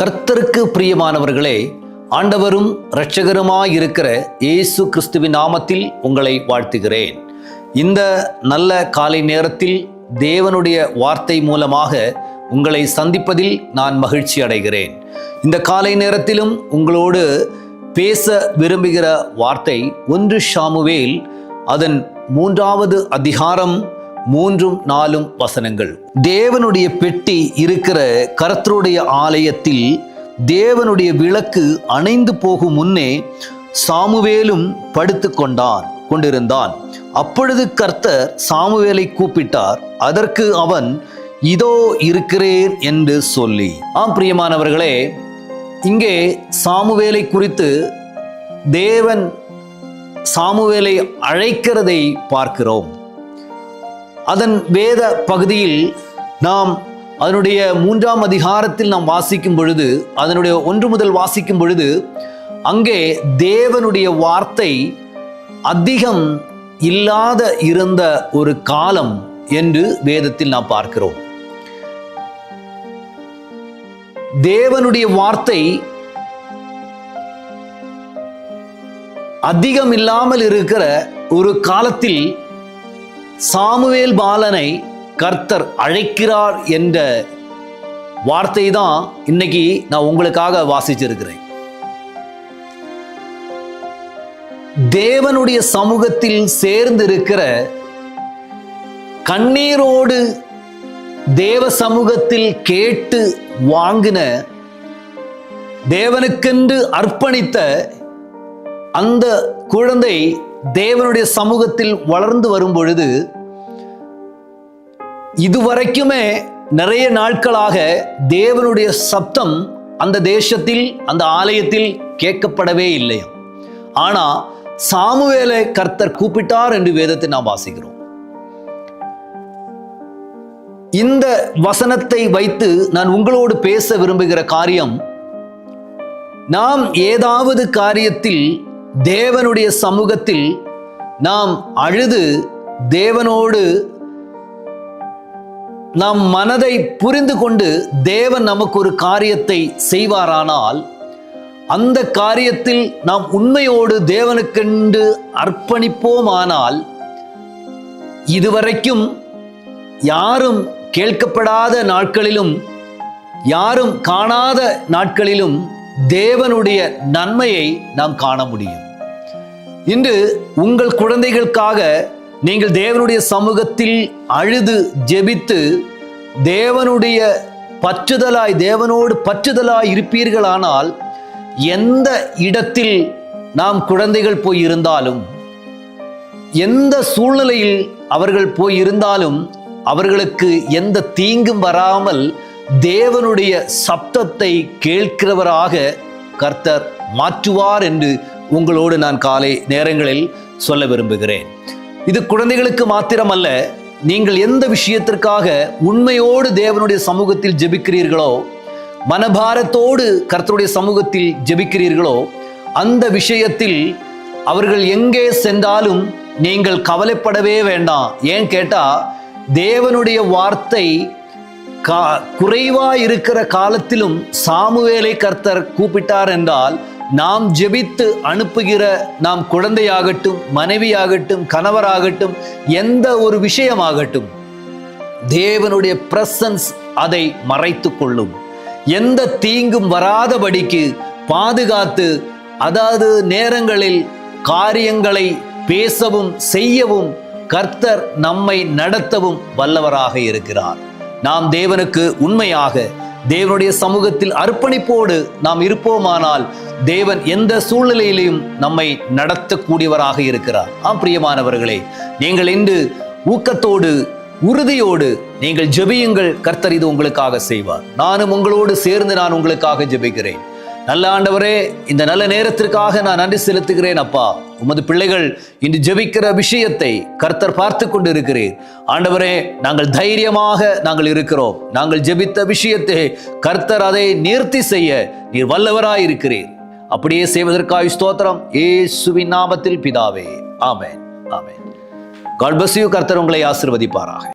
கர்த்தருக்கு பிரியமானவர்களே ஆண்டவரும் இரட்சகருமாயிருக்கிற இயேசு கிறிஸ்துவின் நாமத்தில் உங்களை வாழ்த்துகிறேன். இந்த நல்ல காலை நேரத்தில் தேவனுடைய வார்த்தை மூலமாக உங்களை சந்திப்பதில் நான் மகிழ்ச்சி அடைகிறேன். இந்த காலை நேரத்திலும் உங்களோடு பேச விரும்புகிற வார்த்தை ஒன்று ஷாமுவேல் அதன் மூன்றாவது அதிகாரம் மூன்றும் நாலும் வசனங்கள். தேவனுடைய பெட்டி இருக்கிற கர்த்தருடைய ஆலயத்தில் தேவனுடைய விளக்கு அணைந்து போகும் முன்னே சாமுவேலும் படுத்து கொண்டான் கொண்டிருந்தான். அப்பொழுது கர்த்தர் சாமுவேலை கூப்பிட்டார் அதற்கு அவன் இதோ இருக்கிறேன் என்று சொல்லி. ஆம் பிரியமானவர்களே இங்கே சாமுவேலை குறித்து தேவன் சாமுவேலை அழைக்கிறதை பார்க்கிறோம். அதன் வேத பகுதியில் நாம் அதனுடைய மூன்றாம் அதிகாரத்தில் நாம் வாசிக்கும் பொழுது அதனுடைய ஒன்று முதல் வாசிக்கும் பொழுது அங்கே தேவனுடைய வார்த்தை அதிகம் இல்லாத இருந்த ஒரு காலம் என்று வேதத்தில் நாம் பார்க்கிறோம். தேவனுடைய வார்த்தை அதிகம் இல்லாமல் இருக்கிற ஒரு காலத்தில் சாமுவேல் பாலனை கர்த்தர் அழைக்கிறார் என்ற வார்த்தை தான் இன்னைக்கு நான் உங்களுக்காக வாசிச்சிருக்கிறேன். தேவனுடைய சமூகத்தில் சேர்ந்து இருக்கிற கண்ணீரோடு தேவ சமூகத்தில் கேட்டு வாங்கின தேவனுக்கென்று அர்ப்பணித்த அந்த குழந்தை தேவனுடைய சமூகத்தில் வளர்ந்து வரும் பொழுது இதுவரைக்குமே நிறைய நாட்களாக தேவனுடைய சப்தம் அந்த தேசத்தில் அந்த ஆலயத்தில் கேட்கப்படவே இல்லையா ஆனா சாமுவேலை கர்த்தர் கூப்பிட்டார் என்று வேதத்தை நாம் வாசிக்கிறோம். இந்த வசனத்தை வைத்து நான் உங்களோடு பேச விரும்புகிற காரியம் நாம் ஏதாவது காரியத்தில் தேவனுடைய சமூகத்தில் நாம் அழுது தேவனோடு நம் மனதை புரிந்து கொண்டு தேவன் நமக்கு ஒரு காரியத்தை செய்வாரானால் அந்த காரியத்தில் நாம் உண்மையோடு தேவனுக்கென்று அர்ப்பணிப்போமானால் இதுவரைக்கும் யாரும் கேட்கப்படாத நாட்களிலும் யாரும் காணாத நாட்களிலும் தேவனுடைய நன்மையை நாம் காண முடியும். இன்று உங்கள் குழந்தைகளுக்காக நீங்கள் தேவனுடைய சமூகத்தில் அழுது ஜெபித்து தேவனுடைய பற்றுதலாய் தேவனோடு பற்றுதலாய் இருப்பீர்களானால் எந்த இடத்தில் நாம் குழந்தைகள் போய் இருந்தாலும் எந்த சூழ்நிலையில் அவர்கள் போய் இருந்தாலும் அவர்களுக்கு எந்த தீங்கும் வராமல் தேவனுடைய சப்தத்தை கேட்கிறவராக கர்த்தர் மாற்றுவார் என்று உங்களோடு நான் காலை நேரங்களில் சொல்ல விரும்புகிறேன். இது குழந்தைகளுக்கு மாத்திரமல்ல நீங்கள் எந்த விஷயத்திற்காக உண்மையோடு தேவனுடைய சமூகத்தில் ஜெபிக்கிறீர்களோ மனபாரத்தோடு கர்த்தருடைய சமூகத்தில் ஜெபிக்கிறீர்களோ அந்த விஷயத்தில் அவர்கள் எங்கே சென்றாலும் நீங்கள் கவலைப்படவே வேண்டாம். ஏன் கேட்டால் தேவனுடைய வார்த்தை கா குறைவா இருக்கிற காலத்திலும் சாமுவேலை கர்த்தர் கூப்பிட்டார் என்றால் நாம் ஜெபித்து அனுப்புகிற நாம் குழந்தையாகட்டும் மனைவியாகட்டும் கணவராகட்டும் எந்த ஒரு விஷயமாகட்டும் தேவனுடைய பிரசன்ஸ் அதை மறைத்து கொள்ளும். எந்த தீங்கும் வராதபடிக்கு பாதுகாத்து அதாவது நேரங்களில் காரியங்களை பேசவும் செய்யவும் கர்த்தர் நம்மை நடத்தவும் வல்லவராக இருக்கிறார். நாம் தேவனுக்கு உண்மையாக தேவனுடைய சமூகத்தில் அர்ப்பணிப்போடு நாம் இருப்போமானால் தேவன் எந்த சூழ்நிலையிலையும் நம்மை நடத்தக்கூடியவராக இருக்கிறார். ஆம் பிரியமானவர்களே நீங்கள் இன்று ஊக்கத்தோடு உறுதியோடு நீங்கள் ஜெபியுங்கள் கர்த்தர் இது உங்களுக்காக செய்வார். நானும் உங்களோடு சேர்ந்து நான் உங்களுக்காக ஜெபிக்கிறேன். நல்ல ஆண்டவரே இந்த நல்ல நேரத்திற்காக நான் நன்றி செலுத்துகிறேன் அப்பா. உமது பிள்ளைகள் இன்று ஜெபிக்கிற விஷயத்தை கர்த்தர் பார்த்து கொண்டு இருக்கிறேன் ஆண்டவரே நாங்கள் தைரியமாக நாங்கள் இருக்கிறோம். நாங்கள் ஜெபித்த விஷயத்தை கர்த்தர் அதை நிறுத்தி செய்ய நீர் வல்லவராய் இருக்கிறீர். அப்படியே செய்வதற்காக ஸ்தோத்திரம். ஏசுவின் நாமத்தில் பிதாவே. ஆமேன். ஆமேன். காட் கர்த்தர் உங்களை ஆசிர்வதிப்பாராக.